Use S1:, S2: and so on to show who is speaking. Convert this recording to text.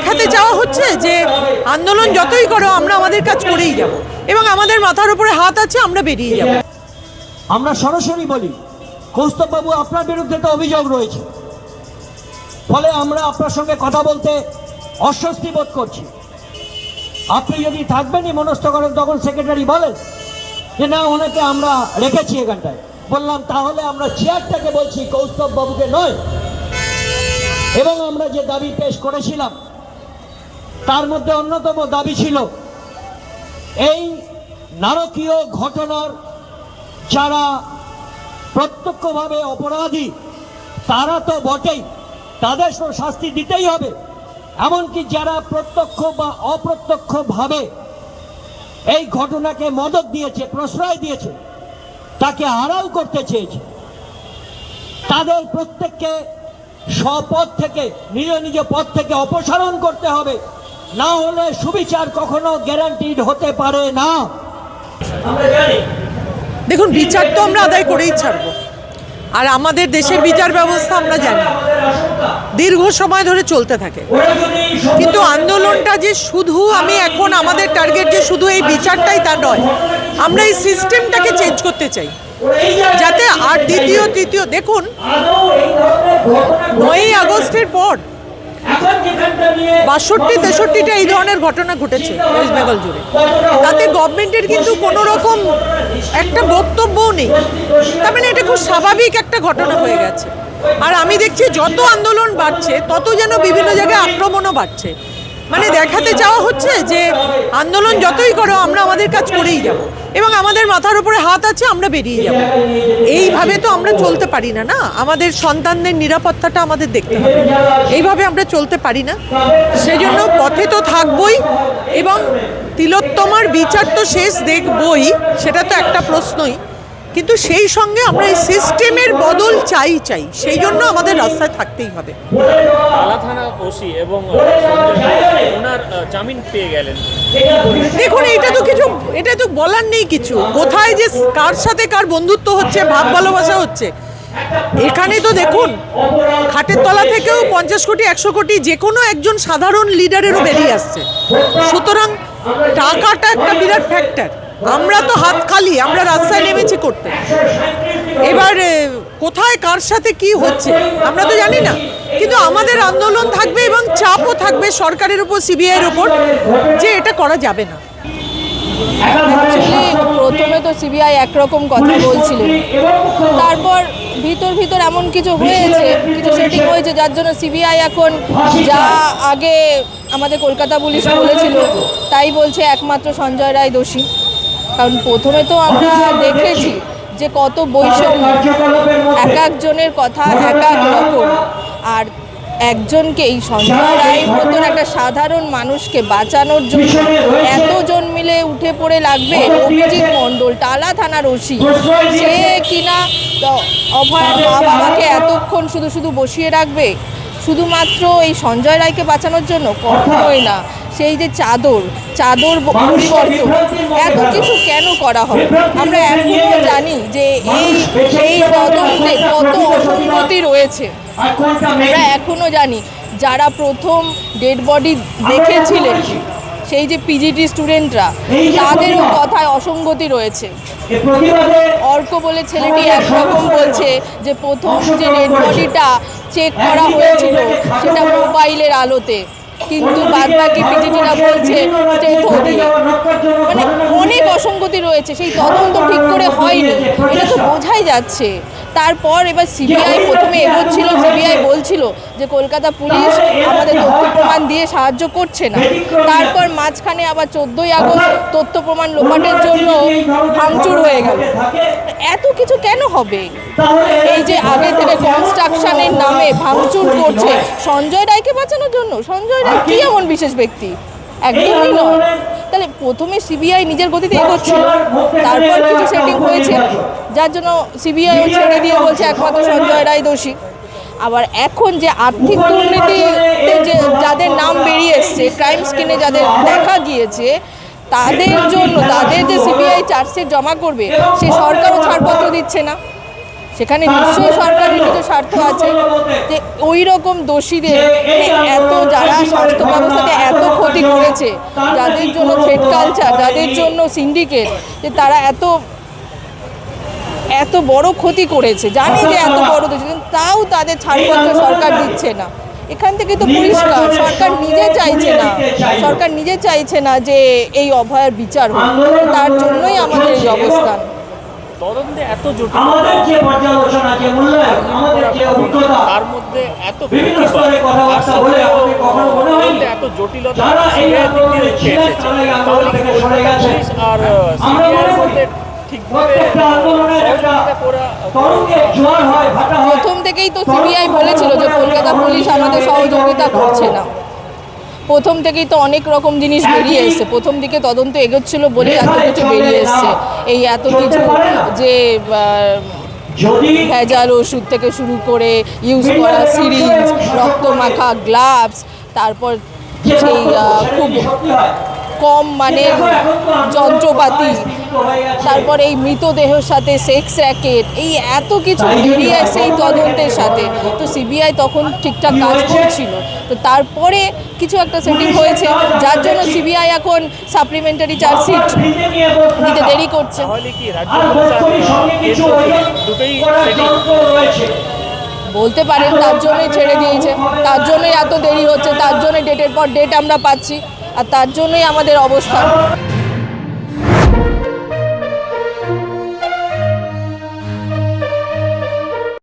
S1: দেখাতে চাওয়া হচ্ছে যে আন্দোলন যতই করো, আমরা আমাদের কাজ করেই যাব। এবং আমাদের মাথার উপরে হাত আছে, আমরা বেরিয়ে যাব।
S2: আমরা সরাসরি বলি, কৌস্তববাবু, আপনার বিরুদ্ধে তো অভিযোগ রয়েছে। ফলে আমরা আপনার সঙ্গে কথা বলতে অস্বস্তি বোধ করছি। আপনি যদি থাকবেনই মনস্থ করেন, তখন সেক্রেটারি বলেন যে, না, ওনাকে আমরা রেখেছি এখানটায়। বললাম, তাহলে আমরা চেয়ারটাকে বলছি কৌস্তব বাবুকে নয়। এবং আমরা যে দাবি পেশ করেছিলাম তার মধ্যে অন্যতম দাবি ছিল এই নারকীয় ঘটনার যারা প্রত্যক্ষভাবে অপরাধী, তারা তো বটেই তাদের শাস্তি দিতেই হবে। এমনকি যারা প্রত্যক্ষ বা অপ্রত্যক্ষভাবে এই ঘটনাকে মদত দিয়েছে, প্রশ্রয় দিয়েছে, তাকে আড়াল করতে চেয়েছে, তাদের প্রত্যেককে স্বপদ থেকে, নিজ নিজ পদ থেকে অপসারণ করতে হবে। না হলে সুবিচার কখনো গ্যারান্টিড হতে পারে না। আমরা জানি।
S1: দেখুন বিচার তো আমরা আদায় করেই ছাড়বো। আর আমাদের দেশের বিচার ব্যবস্থা আমরা জানি। দীর্ঘ সময় ধরে চলতে থাকে। কিন্তু আন্দোলনটা যে শুধু আমি এখন আমাদের টার্গেট যে শুধু এই বিচারটাই তা নয়। আমরা এই সিস্টেমটাকে চেঞ্জ করতে চাই। যাতে আর দ্বিতীয় তৃতীয় দেখুন নয়ই আগস্টের পর বাষট্টি, তেষট্টিটা এই ধরনের ঘটনা ঘটেছে ওয়েস্ট বেঙ্গল জুড়ে। তাতে গভর্নমেন্টের কিন্তু কোনো রকম একটা বক্তব্যও নেই। তার মানে এটা খুব স্বাভাবিক একটা ঘটনা হয়ে গেছে। আর আমি দেখছি যত আন্দোলন বাড়ছে, তত যেন বিভিন্ন জায়গায় আক্রমণও বাড়ছে। মানে দেখাতে চাওয়া হচ্ছে যে আন্দোলন যতই করো, আমরা আমাদের কাজ করেই যাব। এবং আমাদের মাথার উপরে হাত আছে, আমরা বেরিয়ে যাব। এইভাবে তো আমরা চলতে পারি না না? আমাদের সন্তানদের নিরাপত্তাটা আমাদের দেখতে হবে। এইভাবে আমরা চলতে পারি না। সেজন্য পথে তো থাকবই, এবং তিলোত্তমার বিচার তো শেষ দেখবই, সেটা তো একটা প্রশ্নই। কিন্তু সেই সঙ্গে আমরা এই সিস্টেমের বদল চাই চাই। সেই জন্য আমাদের রাস্তায় থাকতেই হবে।
S3: আলা থানা ওসি এবং আহ, সঞ্জয় ঘোষ ওনার জামিন পেয়ে গেলেন।
S1: দেখুন এটা তো কিছু এটা তো বলার নেই কিছু। কোথায় যে কার সাথে কার বন্ধুত্ব হচ্ছে ভাব ভালোবাসা হচ্ছে। এখানে তো দেখুন খাটের তলা থেকেও পঞ্চাশ কোটি একশো কোটি যে কোনো একজন সাধারণ লিডারেরও বেরিয়ে আসছে। সুতরাং টাকাটা একটা বিরাট ফ্যাক্টর আমরা তো হাত খালি আমরা রাস্তায় নেমেছি করতে। এবার কোথায় কার সাথে কি হচ্ছে আমরা তো জানি না। কিন্তু আমাদের আন্দোলন থাকবে এবং চাপও থাকবে সরকারের উপর সিবিআইয়ের উপর যে এটা করা যাবে না।
S4: প্রথমে তো সিবিআই একরকম কথা বলছিল। তারপর ভিতর ভিতর এমন কিছু হয়েছে কিছু সেটিং হয়েছে যার জন্য সিবিআই এখন যা আগে আমাদের কলকাতা পুলিশ বলেছিল তাই বলছে একমাত্র সঞ্জয় রায় দোষী। কারণ প্রথমে তো আমরা দেখেছি যে কত বৈষম্য। এক একজনের কথা এক এক রকম। আর একজনকে এই সঞ্জয় রায়ের মতন একটা সাধারণ মানুষকে বাঁচানোর জন্য এতজন মিলে উঠে পড়ে লাগবে অভিজিৎ মণ্ডল টালা থানার ওসি। সে কিনা অভয়ার মা বাবাকে এতক্ষণ শুধু শুধু বসিয়ে রাখবে শুধুমাত্র এই সঞ্জয় রায়কে বাঁচানোর জন্য কখনোই না। সেই যে চাদর চাদর পরিবর্তন, এত কিছু কেন করা হয় আমরা এখনও জানি যে এই এই তদন্তে কত অসঙ্গতি রয়েছে। আমরা এখনও জানি যারা প্রথম ডেড বডি দেখেছিলেন, সেই যে পিজিটি স্টুডেন্টরা তাদেরও কথায় অসঙ্গতি রয়েছে। অর্ক বলে ছেলেটি একরকম বলছে যে, প্রথম যে ডেড বডিটা চেক করা হয়েছিল, সেটা মোবাইলের আলোতে। কিন্তু বাদবাকি পিজিটিরা বলছে স্টেথো দিয়ে মানে অনেক অসঙ্গতি রয়েছে, সেই তদন্ত ঠিক করে হয়নি, এটা তো বোঝাই যাচ্ছে। তারপর এবার সিবিআই প্রথমে এগোচ্ছিল, সিবিআই বলছিল যে কলকাতা পুলিশ আমাদের তথ্য প্রমাণ দিয়ে সাহায্য করছে না। তারপর মাঝখানে আবার চোদ্দোই আগস্ট তথ্য প্রমাণ লোপাটের জন্য ভাঙচুর হয়ে গেল। এত কিছু কেন হবে? এই যে আগে থেকে কনস্ট্রাকশনের নামে ভাঙচুর করছে, সঞ্জয় রায়কে বাঁচানোর জন্য, সঞ্জয় রায় কি এমন বিশেষ ব্যক্তি? একদমই নয়। তাহলে প্রথমে সিবিআই নিজের গতিতে এগোচ্ছিল তারপর কিছু সেটিং হয়েছে। যার জন্য সিবিআইও ছেড়ে দিয়ে বলছে একমাত্র সঞ্জয় রায় দোষী। আবার এখন যে আর্থিক দুর্নীতিতে যে যাদের নাম বেরিয়ে এসছে ক্রাইম স্কিনে যাদের দেখা গিয়েছে তাদের জন্য তাদের যে সিবিআই চার্জশিট জমা করবে সে সরকারও ছাড়পত্র দিচ্ছে না। সেখানে নিশ্চয়ই সরকারের কিছু স্বার্থ আছে যে ওই রকম দোষীদের মানে এত যারা স্বাস্থ্য ব্যবস্থাতে এত ক্ষতি করেছে যাদের জন্য থ্রেড কালচার যাদের জন্য সিন্ডিকেট যে তারা এত এত বড় ক্ষতি করেছে জানি যে এত বড় দোষী কিন্তু তাও তাদের ছাড়পত্র সরকার দিচ্ছে না। এখান থেকে তো পরিষ্কার সরকার নিজে চাইছে না। সরকার নিজে চাইছে না যে এই অভয়ার বিচার হোক। তার জন্যই আমাদের এই অবস্থান।
S3: তদন্তে এত
S2: আমাদের যে পর্যালোচনা যে মূল্যায়ন আমাদের যে অভিজ্ঞতা
S3: তার মধ্যে এত
S2: বিভিন্ন স্তরে কথাবার্তা বলে আমাদের কখনো মনে
S3: তদন্তে এত জটিলতা
S2: যারা এই আন্দোলনে ছিলেন তারা এই
S3: তাহলে
S2: আন্দোলন থেকে সরে।
S3: পুলিশ আর
S2: আমরা মনে করি হয় হয়।
S4: প্রথম থেকেই তো সিবিআই বলেছিল যে কলকাতা পুলিশ আমাদের সহযোগিতা করছে না। প্রথম থেকেই তো অনেক রকম জিনিস বেরিয়ে এসছে। প্রথম দিকে তদন্ত এগোচ্ছিল বলে এত কিছু বেরিয়ে এসছে। এই এত কিছু যে ভেজাল ওষুধ থেকে শুরু করে ইউজ করা সিরিঞ্জ রক্ত মাখা গ্লাভস তারপর সেই খুব কম মানের যন্ত্রপাতি। তারপর এই মৃতদেহের সাথে সেক্স র্যাকেট এই এত কিছু বেরিয়ে আসছে এই তদন্তের সাথে। তো সিবিআই তখন ঠিকঠাক কাজ করছিল। তো তারপরে কিছু একটা সেটিং হয়েছে যার জন্য সিবিআই এখন সাপ্লিমেন্টারি চার্জশিট দিতে দেরি করছে। বলতে পারেন তার জন্যই ছেড়ে দিয়েছে। তার জন্যই এত দেরি হচ্ছে তার জন্যই ডেটের পর ডেট আমরা পাচ্ছি। আর তার জন্যই আমাদের অবস্থান।